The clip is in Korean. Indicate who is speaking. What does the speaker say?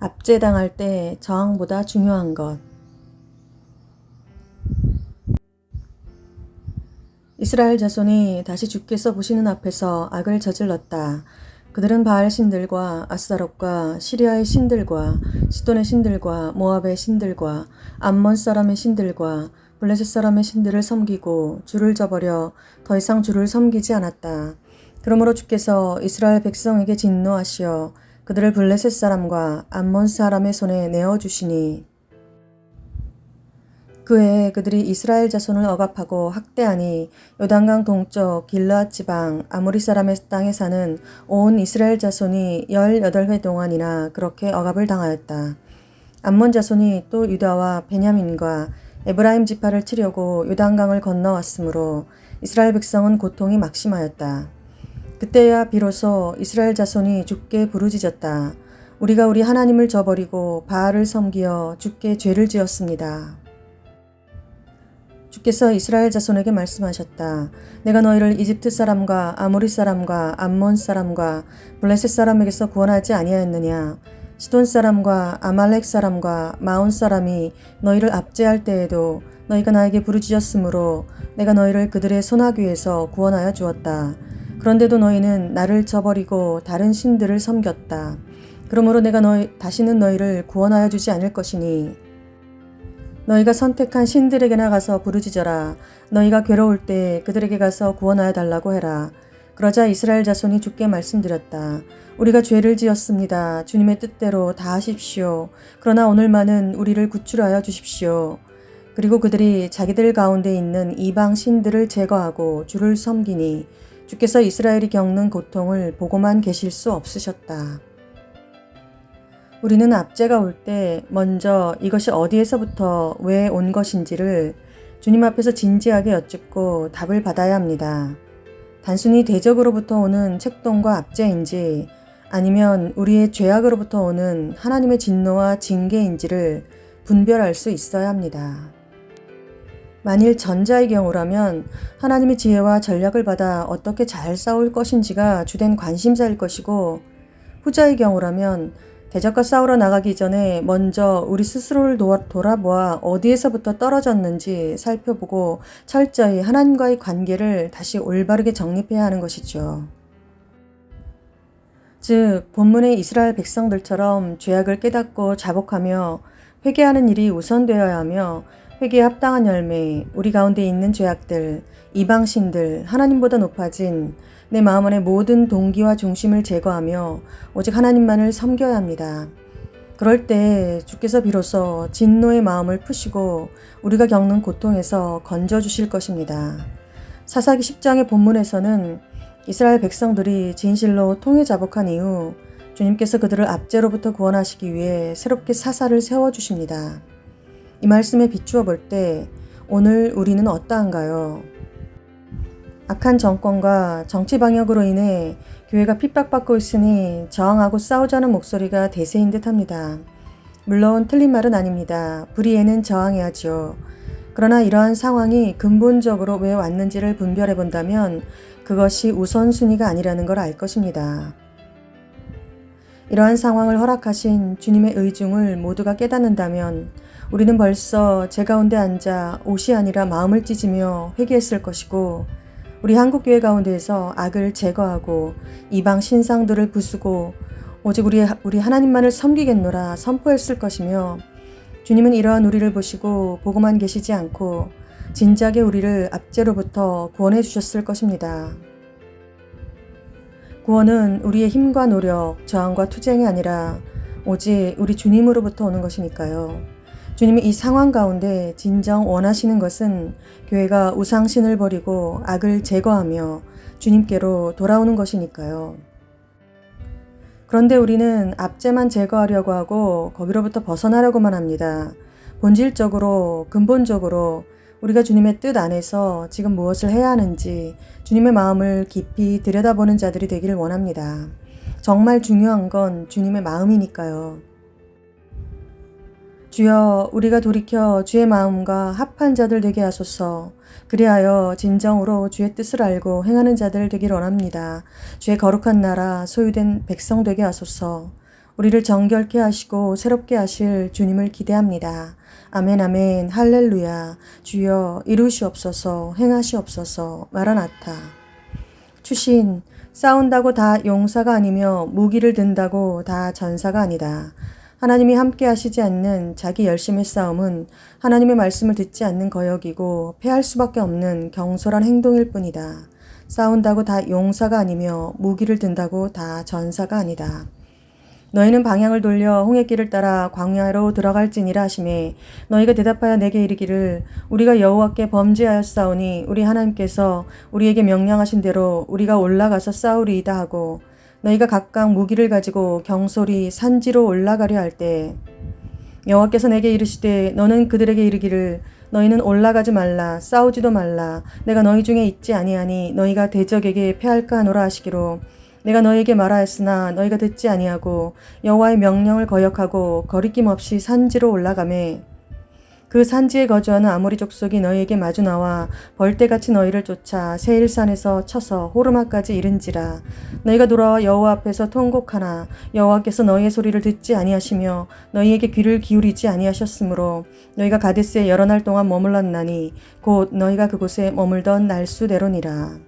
Speaker 1: 압제당할 때 저항보다 중요한 것. 이스라엘 자손이 다시 주께서 보시는 앞에서 악을 저질렀다. 그들은 바알 신들과 아스다롯과 시리아의 신들과 시돈의 신들과 모압의 신들과 암몬 사람의 신들과 블레셋 사람의 신들을 섬기고 주를 저버려 더 이상 주를 섬기지 않았다. 그러므로 주께서 이스라엘 백성에게 진노하시어 그들을 블레셋 사람과 암몬 사람의 손에 내어 주시니 그해 그들이 이스라엘 자손을 억압하고 학대하니 요단강 동쪽 길르앗 지방 아모리 사람의 땅에 사는 온 이스라엘 자손이 18회 동안이나 그렇게 억압을 당하였다. 암몬 자손이 또 유다와 베냐민과 에브라임 지파를 치려고 요단강을 건너왔으므로 이스라엘 백성은 고통이 막심하였다. 그때야 비로소 이스라엘 자손이 주께 부르짖었다. 우리가 우리 하나님을 저버리고 바알을 섬기어 주께 죄를 지었습니다. 주께서 이스라엘 자손에게 말씀하셨다. 내가 너희를 이집트 사람과 아모리 사람과 암몬 사람과 블레셋 사람에게서 구원하지 아니하였느냐? 시돈 사람과 아말렉 사람과 마온 사람이 너희를 압제할 때에도 너희가 나에게 부르짖었으므로 내가 너희를 그들의 손아귀에서 구원하여 주었다. 그런데도 너희는 나를 저버리고 다른 신들을 섬겼다. 그러므로 내가 너희 다시는 너희를 구원하여 주지 않을 것이니 너희가 선택한 신들에게나 가서 부르짖어라. 너희가 괴로울 때 그들에게 가서 구원하여 달라고 해라. 그러자 이스라엘 자손이 주께 말씀드렸다. 우리가 죄를 지었습니다. 주님의 뜻대로 다 하십시오. 그러나 오늘만은 우리를 구출하여 주십시오. 그리고 그들이 자기들 가운데 있는 이방 신들을 제거하고 주를 섬기니 주께서 이스라엘이 겪는 고통을 보고만 계실 수 없으셨다. 우리는 압제가 올 때 먼저 이것이 어디에서부터 왜 온 것인지를 주님 앞에서 진지하게 여쭙고 답을 받아야 합니다. 단순히 대적으로부터 오는 책동과 압제인지 아니면 우리의 죄악으로부터 오는 하나님의 진노와 징계인지를 분별할 수 있어야 합니다. 만일 전자의 경우라면 하나님의 지혜와 전략을 받아 어떻게 잘 싸울 것인지가 주된 관심사일 것이고 후자의 경우라면 대적과 싸우러 나가기 전에 먼저 우리 스스로를 돌아보아 어디에서부터 떨어졌는지 살펴보고 철저히 하나님과의 관계를 다시 올바르게 정립해야 하는 것이죠. 즉, 본문의 이스라엘 백성들처럼 죄악을 깨닫고 자복하며 회개하는 일이 우선되어야 하며 회개에 합당한 열매, 우리 가운데 있는 죄악들, 이방신들, 하나님보다 높아진 내 마음 안의 모든 동기와 중심을 제거하며 오직 하나님만을 섬겨야 합니다. 그럴 때 주께서 비로소 진노의 마음을 푸시고 우리가 겪는 고통에서 건져 주실 것입니다. 사사기 10장의 본문에서는 이스라엘 백성들이 진실로 통해 자복한 이후 주님께서 그들을 압제로부터 구원하시기 위해 새롭게 사사를 세워 주십니다. 이 말씀에 비추어 볼 때 오늘 우리는 어떠한가요? 악한 정권과 정치 방역으로 인해 교회가 핍박받고 있으니 저항하고 싸우자는 목소리가 대세인 듯 합니다. 물론 틀린 말은 아닙니다. 불의에는 저항해야죠. 그러나 이러한 상황이 근본적으로 왜 왔는지를 분별해 본다면 그것이 우선순위가 아니라는 걸 알 것입니다. 이러한 상황을 허락하신 주님의 의중을 모두가 깨닫는다면 우리는 벌써 제 가운데 앉아 옷이 아니라 마음을 찢으며 회개했을 것이고 우리 한국교회 가운데에서 악을 제거하고 이방 신상들을 부수고 오직 우리, 우리 하나님만을 섬기겠노라 선포했을 것이며 주님은 이러한 우리를 보시고 보고만 계시지 않고 진작에 우리를 압제로부터 구원해 주셨을 것입니다. 구원은 우리의 힘과 노력, 저항과 투쟁이 아니라 오직 우리 주님으로부터 오는 것이니까요. 주님이 이 상황 가운데 진정 원하시는 것은 교회가 우상신을 버리고 악을 제거하며 주님께로 돌아오는 것이니까요. 그런데 우리는 압제만 제거하려고 하고 거기로부터 벗어나려고만 합니다. 본질적으로, 근본적으로 우리가 주님의 뜻 안에서 지금 무엇을 해야 하는지 주님의 마음을 깊이 들여다보는 자들이 되기를 원합니다. 정말 중요한 건 주님의 마음이니까요. 주여 우리가 돌이켜 주의 마음과 합한 자들 되게 하소서. 그리하여 진정으로 주의 뜻을 알고 행하는 자들 되길 원합니다. 주의 거룩한 나라 소유된 백성 되게 하소서. 우리를 정결케 하시고 새롭게 하실 주님을 기대합니다. 아멘 아멘 할렐루야 주여 이루시옵소서 행하시옵소서 마라나타 추신 싸운다고 다 용사가 아니며 무기를 든다고 다 전사가 아니다. 하나님이 함께 하시지 않는 자기 열심의 싸움은 하나님의 말씀을 듣지 않는 거역이고 패할 수밖에 없는 경솔한 행동일 뿐이다. 싸운다고 다 용사가 아니며 무기를 든다고 다 전사가 아니다. 너희는 방향을 돌려 홍해길을 따라 광야로 들어갈지니라 하심에 너희가 대답하여 내게 이르기를 우리가 여호와께 범죄하였사오니 우리 하나님께서 우리에게 명령하신 대로 우리가 올라가서 싸우리이다 하고 너희가 각각 무기를 가지고 경솔히 산지로 올라가려 할 때 여호와께서 내게 이르시되 너는 그들에게 이르기를 너희는 올라가지 말라 싸우지도 말라. 내가 너희 중에 있지 아니하니 너희가 대적에게 패할까 하노라 하시기로. 내가 너희에게 말하였으나 너희가 듣지 아니하고 여호와의 명령을 거역하고 거리낌 없이 산지로 올라가매 그 산지에 거주하는 아모리 족속이 너희에게 마주 나와 벌떼같이 너희를 쫓아 세일산에서 쳐서 호르마까지 이른지라. 너희가 돌아와 여호와 앞에서 통곡하나 여호와께서 너희의 소리를 듣지 아니하시며 너희에게 귀를 기울이지 아니하셨으므로 너희가 가데스에 여러 날 동안 머물렀나니 곧 너희가 그곳에 머물던 날수대로니라